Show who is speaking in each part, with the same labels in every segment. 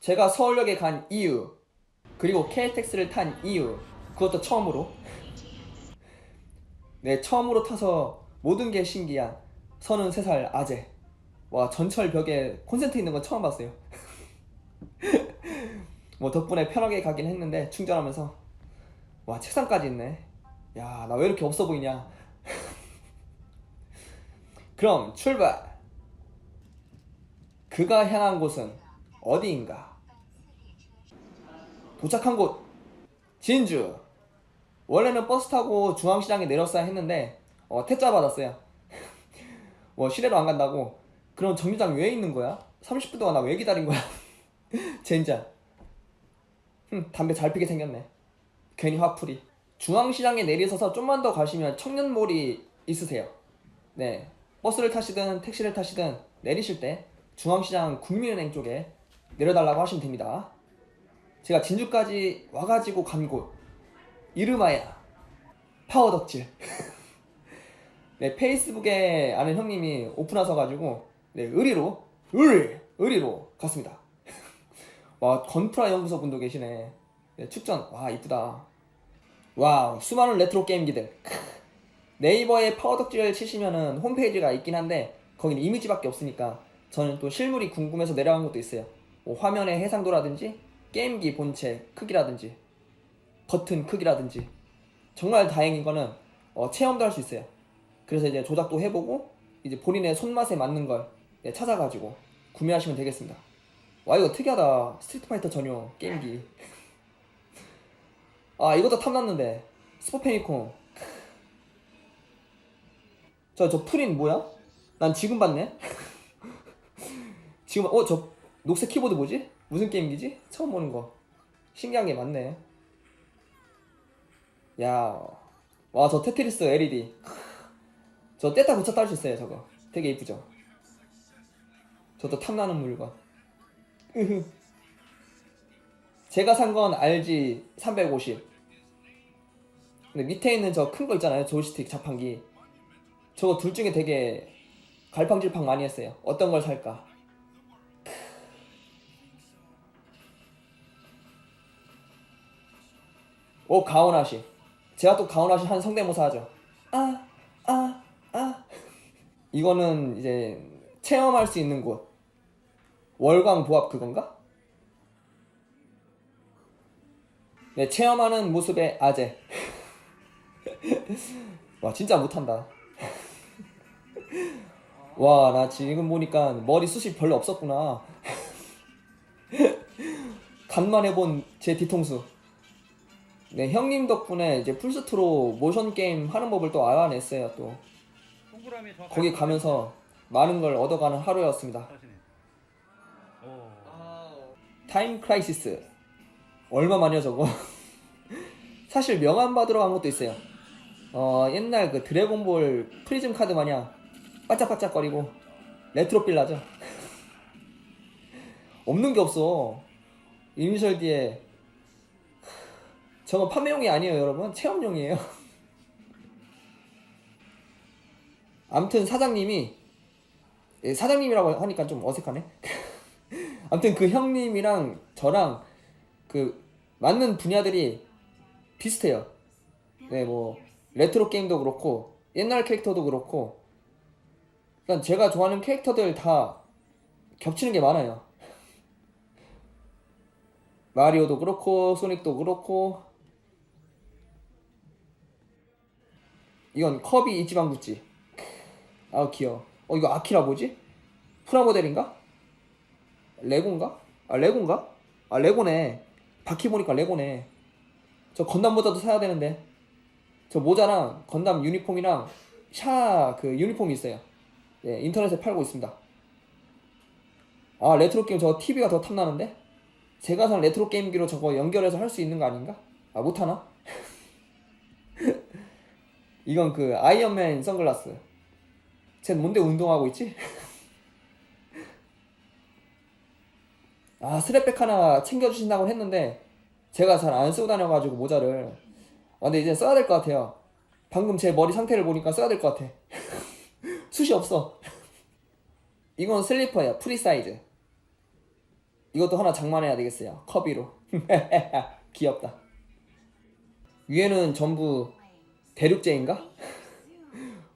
Speaker 1: 제가 서울역에 간 이유 그리고 KTX를 탄 이유 그것도 처음으로. 네 처음으로 타서 모든 게 신기한 33살 아재. 와 전철 벽에 콘센트 있는 건 처음 봤어요. 뭐 덕분에 편하게 가긴 했는데 충전하면서 와 책상까지 있네. 야 나 왜 이렇게 없어 보이냐. 그럼 출발. 그가 향한 곳은 어디인가? 도착한 곳. 진주. 원래는 버스 타고 중앙시장에 내렸어야 했는데 어, 퇴짜 받았어요. 뭐 시내로 안 간다고. 그럼 정류장 왜 있는 거야? 30분 동안 나 왜 기다린 거야? 젠장. 흠, 담배 잘 피게 생겼네. 괜히 화풀이. 중앙시장에 내리서서 좀만 더 가시면 청년몰이 있으세요. 네. 버스를 타시든 택시를 타시든 내리실 때 중앙시장 국민은행 쪽에 내려달라고 하시면 됩니다. 제가 진주까지 와가지고 간 곳 이름하야 파워덕질. 네 페이스북에 아는 형님이 오픈하셔가지고 네 의리로 의리 의리로 갔습니다. 와 건프라 연구소 분도 계시네. 네, 축전. 와 이쁘다. 와우 수많은 레트로 게임기들 크. 네이버에 파워덕질을 치시면은 홈페이지가 있긴 한데 거기는 이미지밖에 없으니까 저는 또 실물이 궁금해서 내려간 것도 있어요 뭐 화면의 해상도라든지 게임기 본체 크기라든지 버튼 크기라든지 정말 다행인 거는 어, 체험도 할 수 있어요. 그래서 이제 조작도 해보고 이제 본인의 손맛에 맞는 걸 네, 찾아가지고 구매하시면 되겠습니다. 와 이거 특이하다. 스트리트 파이터 전용 게임기. 아 이것도 탐났는데. 스포페미콘. 저저 프린 뭐야? 난 지금 봤네. 지금 어저 녹색 키보드 뭐지? 무슨 게임기지? 처음 보는 거. 신기한 게 많네. 야 와 저 테트리스 LED 저 뗐다 붙였다 할 수 있어요 저거. 되게 이쁘죠? 저도 탐나는 물건. 제가 산 건 RG 350 근데 밑에 있는 저 큰 거 있잖아요 조이스틱 자판기. 저거 둘 중에 되게 갈팡질팡 많이 했어요. 어떤 걸 살까 오 가오나시. 제가 또 가오나시 한 성대모사 하죠. 아 아, 아. 이거는 이제 체험할 수 있는 곳. 월광 보합 그건가? 네 체험하는 모습의 아재. 와 진짜 못한다. 와 나 지금 보니까 머리 숱이 별로 없었구나. 간만에 본 제 뒤통수 네 형님 덕분에 이제 풀스트로 모션 게임 하는 법을 또 알아냈어요 또.
Speaker 2: 동그라미 정확하게
Speaker 1: 거기 가면서 많은 걸 얻어가는 하루였습니다.
Speaker 2: 하시네. 오.
Speaker 1: 타임 크라이시스. 얼마 만이야 저거? 사실 명함 받으러 간 것도 있어요. 어 옛날 그 드래곤볼 프리즘 카드 마냥 반짝반짝거리고 레트로 빌라죠. 없는 게 없어. 이니셜 뒤에 저건 판매용이 아니에요 여러분 체험용이에요 암튼 사장님이 예, 사장님이라고 하니까 좀 어색하네 아무튼 그 형님이랑 저랑 그 맞는 분야들이 비슷해요. 네, 뭐 레트로 게임도 그렇고 옛날 캐릭터도 그렇고 그러니까 제가 좋아하는 캐릭터들 다 겹치는 게 많아요. 마리오도 그렇고 소닉도 그렇고 이건 커비 이지방 구찌. 아 귀여워. 어 이거 아키라 뭐지? 프라모델인가? 레고인가? 아 레고인가? 아 레고네 바퀴 보니까 레고네 저 건담 모자도 사야 되는데 저 모자랑 건담 유니폼이랑 샤 그 유니폼이 있어요 예 인터넷에 팔고 있습니다 아 레트로 게임 저 TV가 더 탐나는데 제가 산 레트로 게임기로 저거 연결해서 할 수 있는 거 아닌가? 아 못하나? 이건 그 아이언맨 선글라스 쟤 뭔데 운동하고 있지? 아 스랩백 하나 챙겨주신다고 했는데 제가 잘 안 쓰고 다녀가지고 모자를 아 근데 이제 써야 될 것 같아요 방금 제 머리 상태를 보니까 써야 될 것 같아 숱이 없어 이건 슬리퍼야 프리 사이즈 이것도 하나 장만해야 되겠어요. 커비로. 귀엽다. 위에는 전부 대륙제인가?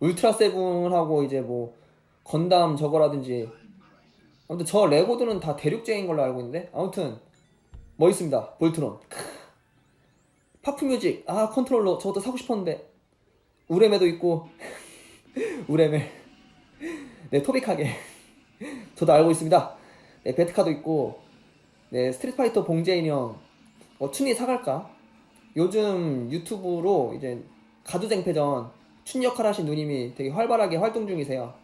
Speaker 1: 울트라 세븐하고 이제 뭐 건담 저거라든지 아무튼 저 레고들은 다 대륙제인 걸로 알고 있는데 아무튼 멋있습니다. 볼트론. 파프뮤직 아 컨트롤러 저것도 사고 싶었는데 우레메도 있고 우레메 네 토빅하게 저도 알고 있습니다. 네 베트카도 있고 네 스트릿파이터 봉제 인형 어, 춘이 사갈까? 요즘 유튜브로 이제 가두쟁패전 춘 역할 하신 누님이 되게 활발하게 활동 중이세요.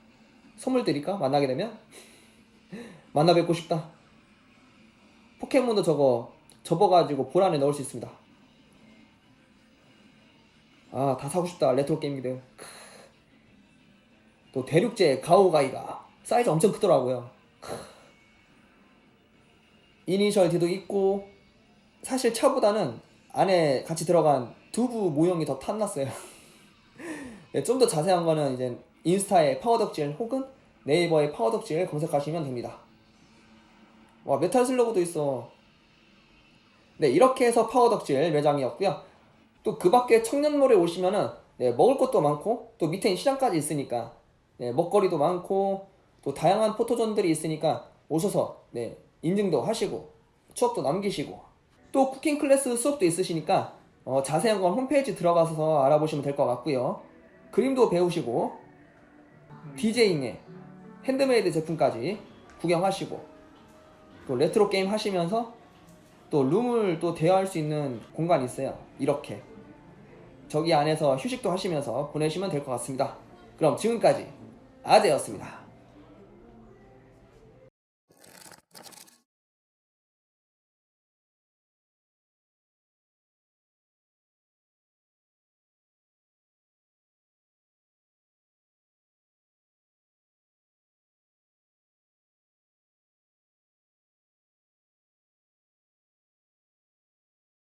Speaker 1: 선물 드릴까? 만나게 되면 만나 뵙고 싶다. 포켓몬도 저거 접어가지고 볼 안에 넣을 수 있습니다. 아, 다 사고 싶다. 레트로 게임기들. 크. 또 대륙제 가오가이가 사이즈 엄청 크더라고요. 크. 이니셜 D도 있고 사실 차보다는 안에 같이 들어간 두부 모형이 더 탐났어요. 네, 좀더 자세한 거는 이제 인스타에 파워덕질 혹은 네이버에 파워덕질 검색하시면 됩니다. 와 메탈 슬러그도 있어. 네 이렇게 해서 파워덕질 매장이었고요. 또 그 밖에 청년몰에 오시면은 네, 먹을 것도 많고 또 밑에 시장까지 있으니까 네, 먹거리도 많고 또 다양한 포토존들이 있으니까 오셔서 네, 인증도 하시고 추억도 남기시고 또 쿠킹 클래스 수업도 있으시니까 어, 자세한 건 홈페이지 들어가서 알아보시면 될 것 같고요. 그림도 배우시고 디제잉에 핸드메이드 제품까지 구경하시고 또 레트로 게임 하시면서 또 룸을 또 대여할 수 있는 공간이 있어요. 이렇게 저기 안에서 휴식도 하시면서 보내시면 될 것 같습니다. 그럼 지금까지 아재였습니다.